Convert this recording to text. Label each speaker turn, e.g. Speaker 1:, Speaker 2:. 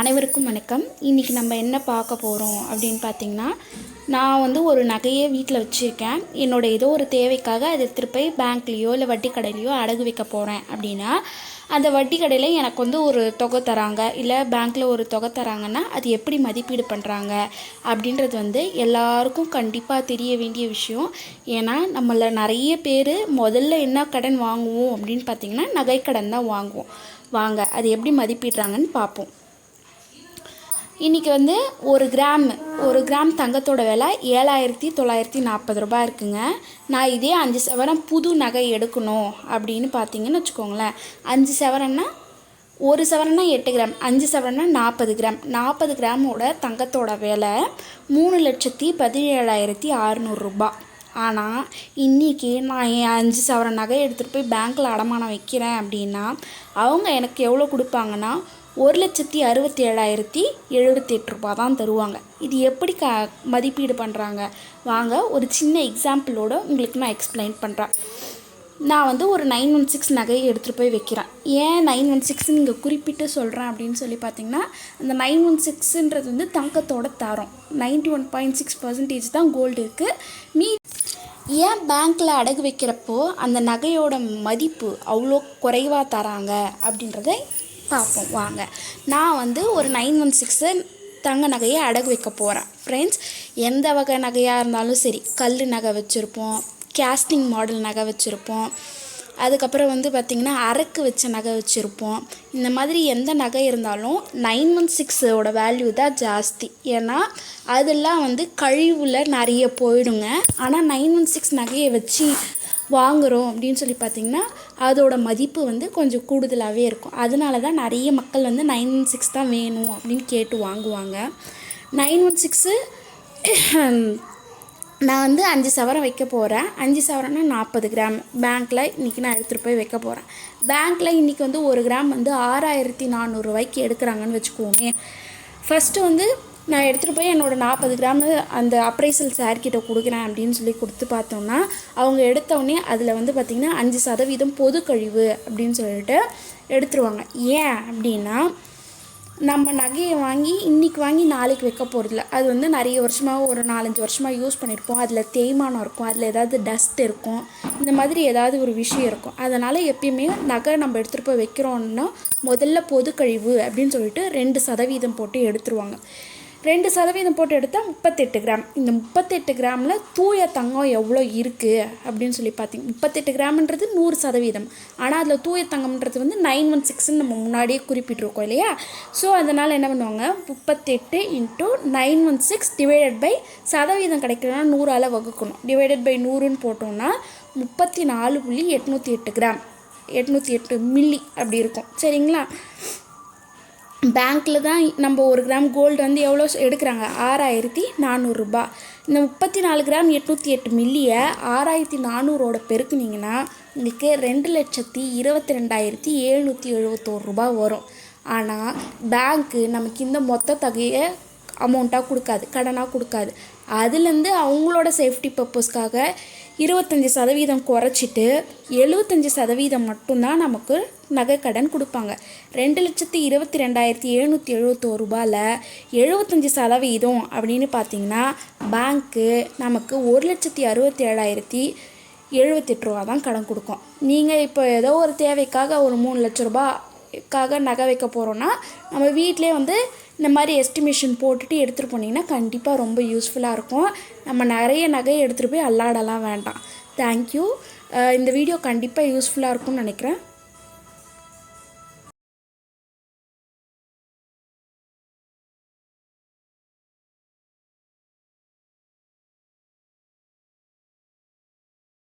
Speaker 1: அனைவருக்கும் வணக்கம். இன்றைக்கி நம்ம என்ன பார்க்க போகிறோம் அப்படின்னு பார்த்தீங்கன்னா நான் வந்து ஒரு நகையை வீட்டில் வச்சுருக்கேன். என்னோட ஏதோ ஒரு தேவைக்காக அதை எடுத்துகிட்டு போய் பேங்க்லேயோ இல்லை வட்டி கடையிலையோ அடகு வைக்க போகிறேன் அப்படின்னா அந்த வட்டி கடையில் எனக்கு வந்து ஒரு தொகை தராங்க. இல்லை பேங்க்கில் ஒரு தொகை தராங்கன்னா அது எப்படி மதிப்பீடு பண்ணுறாங்க அப்படின்றது வந்து எல்லாருக்கும் கண்டிப்பாக தெரிய வேண்டிய விஷயம். ஏன்னா நம்மள நிறைய பேர் முதல்ல என்ன கடன் வாங்குவோம் அப்படின்னு பார்த்தீங்கன்னா நகைக்கடன் தான் வாங்குவோம். வாங்க அது எப்படி மதிப்பிடுறாங்கன்னு பார்ப்போம். இன்றைக்கி வந்து ஒரு கிராம் ஒரு கிராம் தங்கத்தோட விலை ஏழாயிரத்தி தொள்ளாயிரத்தி நாற்பது ரூபாய் இருக்குங்க. நான் இதே அஞ்சு சவரம் புது நகை எடுக்கணும் அப்படின்னு பார்த்தீங்கன்னு வச்சுக்கோங்களேன். அஞ்சு சவரன்னா ஒரு சவரன்னா எட்டு கிராம் அஞ்சு சவரன்னா நாற்பது கிராம் நாற்பது கிராமோட தங்கத்தோட விலை மூணு லட்சத்தி பதினேழாயிரத்தி அறநூறுரூபா ஆனால் இன்றைக்கி நான் என் அஞ்சு சவரன் நகை எடுத்துகிட்டு போய் பேங்க்கில் அடமானம் வைக்கிறேன் அப்படின்னா அவங்க எனக்கு எவ்வளோ கொடுப்பாங்கன்னா ஒரு லட்சத்தி அறுபத்தி ஏழாயிரத்தி எழுபத்தி எட்டு ரூபா தான் தருவாங்க. இது எப்படி க மதிப்பீடு பண்ணுறாங்க வாங்க ஒரு சின்ன எக்ஸாம்பிளோட உங்களுக்கு நான் எக்ஸ்பிளைன் பண்ணுறேன் நான் வந்து ஒரு நைன் ஒன் சிக்ஸ் நகையை எடுத்துகிட்டு போய் வைக்கிறேன். ஏன் நைன் ஒன் சிக்ஸ்னு இங்கே குறிப்பிட்டு சொல்கிறேன் அப்படின்னு சொல்லி பார்த்தீங்கன்னா அந்த நைன் ஒன் சிக்ஸுன்றது வந்து தங்கத்தோட தரம். Ninety one point six percentage தான் கோல்டு இருக்குது மீ ஏன் பேங்க்கில் அடகு வைக்கிறப்போ அந்த நகையோட மதிப்பு அவ்வளோ குறைவாக தராங்க அப்படின்றத பார்ப்போம் வாங்க நான் வந்து ஒரு நைன் ஒன் சிக்ஸு தங்க நகையை அடகு வைக்க போகிறேன் ஃப்ரெண்ட்ஸ் எந்த வகை நகையாக இருந்தாலும் சரி கல் நகை வச்சுருப்போம் கேஸ்டிங் மாடல் நகை வச்சுருப்போம் அதுக்கப்புறம் வந்து பார்த்திங்கன்னா அரக்கு வச்ச நகை வச்சுருப்போம். இந்த மாதிரி எந்த நகை இருந்தாலும் நைன் ஒன் சிக்ஸோட வேல்யூ தான் ஜாஸ்தி. ஏன்னா அதெல்லாம் வந்து கழிவில் நிறைய போயிடுங்க. ஆனால் நைன் ஒன் சிக்ஸ் நகையை வச்சு வாங்குகிறோம் அப்படின்னு சொல்லி பார்த்திங்கன்னா அதோட மதிப்பு வந்து கொஞ்சம் கூடுதலாகவே இருக்கும். அதனால தான் நிறைய மக்கள் வந்து நைன் ஒன் சிக்ஸ் தான் வேணும் அப்படின்னு கேட்டு வாங்குவாங்க. நைன் ஒன் சிக்ஸு நான் வந்து அஞ்சு சவரம் வைக்க போகிறேன் அஞ்சு சவரம்னா நாற்பது கிராம். பேங்க்கில் இன்றைக்கி நான் எடுத்துகிட்டு போய் வைக்க போகிறேன் பேங்க்கில் இன்றைக்கி வந்து ஒரு கிராம் வந்து ஆறாயிரத்தி நானூறுரூவாய்க்கு எடுக்கிறாங்கன்னு வச்சுக்கோங்க ஃபஸ்ட்டு வந்து நான் எடுத்துகிட்டு போய் என்னோடய நாற்பது கிராம் அந்த அப்ரைசல் சார்கிட்ட கொடுக்குறேன் அப்படின்னு சொல்லி கொடுத்து பார்த்தோம்னா அவங்க எடுத்தோடனே அதில் வந்து பார்த்திங்கன்னா அஞ்சு சதவீதம் பொது கழிவு அப்படின்னு சொல்லிட்டு எடுத்துருவாங்க. ஏன் அப்படின்னா நம்ம நகையை வாங்கி இன்றைக்கி வாங்கி நாளைக்கு வைக்க போகிறதில்ல அது வந்து நிறைய வருஷமாக ஒரு நாலஞ்சு வருஷமாக யூஸ் பண்ணியிருப்போம் அதில் தேய்மானம் இருக்கும். அதில் ஏதாவது டஸ்ட் இருக்கும். இந்த மாதிரி ஏதாவது ஒரு விஷயம் இருக்கும். அதனால் எப்பயுமே நகை நம்ம எடுத்துகிட்டு போய் வைக்கிறோன்னா முதல்ல பொது கழிவு அப்படின்னு சொல்லிட்டு ரெண்டு சதவீதம் போட்டு எடுத்துருவாங்க. ரெண்டு சதவீதம் போட்டு எடுத்தால் முப்பத்தெட்டு கிராம். இந்த முப்பத்தெட்டு கிராமில் தூய தங்கம் எவ்வளோ இருக்குது அப்படின்னு சொல்லி பார்த்தீங்க முப்பத்தெட்டு கிராம்ன்றது நூறு சதவீதம். ஆனால் அதில் தூய தங்கம்ன்றது வந்து நைன் ஒன் சிக்ஸ்ன்னு நம்ம முன்னாடியே குறிப்பிட்டிருக்கோம் இல்லையா? ஸோ அதனால் என்ன பண்ணுவாங்க? முப்பத்தெட்டு into nine one six divided by சதவீதம் கிடைக்கலன்னா நூறால் வகுக்கணும். டிவைடட் பை நூறுன்னு போட்டோம்னா முப்பத்தி நாலு புள்ளி எட்நூற்றி எட்டு கிராம். எட்நூற்றி எட்டு மில்லி அப்படி இருக்கும். சரிங்களா? பேங்க்கில் தான் நம்ம ஒரு கிராம் கோல்டு வந்து எவ்வளோ எடுக்கிறாங்க? ஆறாயிரத்தி நானூறுரூபா இந்த முப்பத்தி நாலு கிராம் எட்நூற்றி எட்டு மில்லியை ஆறாயிரத்தி நானூறோட பெருக்குனிங்கன்னா உங்களுக்கு ரெண்டு லட்சத்தி இருபத்தி ரெண்டாயிரத்தி எழுநூற்றி எழுபத்தோரு ரூபா வரும். ஆனால் பேங்க்கு நமக்கு இந்த மொத்த தொகையை அமௌண்ட்டாக கொடுக்காது கடனாக கொடுக்காது. அதுலேருந்து அவங்களோட சேஃப்டி பர்பஸ்க்காக இருபத்தஞ்சி சதவீதம் குறைச்சிட்டு எழுபத்தஞ்சி சதவீதம் மட்டும்தான் நமக்கு நகை கடன் கொடுப்பாங்க. ரெண்டு லட்சத்தி இருபத்தி ரெண்டாயிரத்தி எழுநூற்றி எழுபத்தோரு ரூபாயில் எழுபத்தஞ்சி சதவீதம் அப்படின்னு பார்த்தீங்கன்னா பேங்க்கு நமக்கு ஒரு லட்சத்தி அறுபத்தி ஏழாயிரத்தி எழுபத்தெட்டு ரூபா தான் கடன் கொடுக்கும். நீங்கள் இப்போ ஏதோ ஒரு தேவைக்காக ஒரு மூணு லட்ச ரூபாய்க்காக நகை வைக்க போகிறோன்னா நம்ம வீட்டிலே வந்து இந்த மாதிரி எஸ்டிமேஷன் போட்டுட்டு எடுத்துகிட்டு போனீங்கன்னா கண்டிப்பாக ரொம்ப யூஸ்ஃபுல்லாக இருக்கும். நம்ம நிறைய நகையை எடுத்துகிட்டு போய் அல்லாடலாம் வேண்டாம். தேங்க்யூ இந்த வீடியோ கண்டிப்பாக யூஸ்ஃபுல்லாக இருக்கும்னு நினைக்கிறேன்.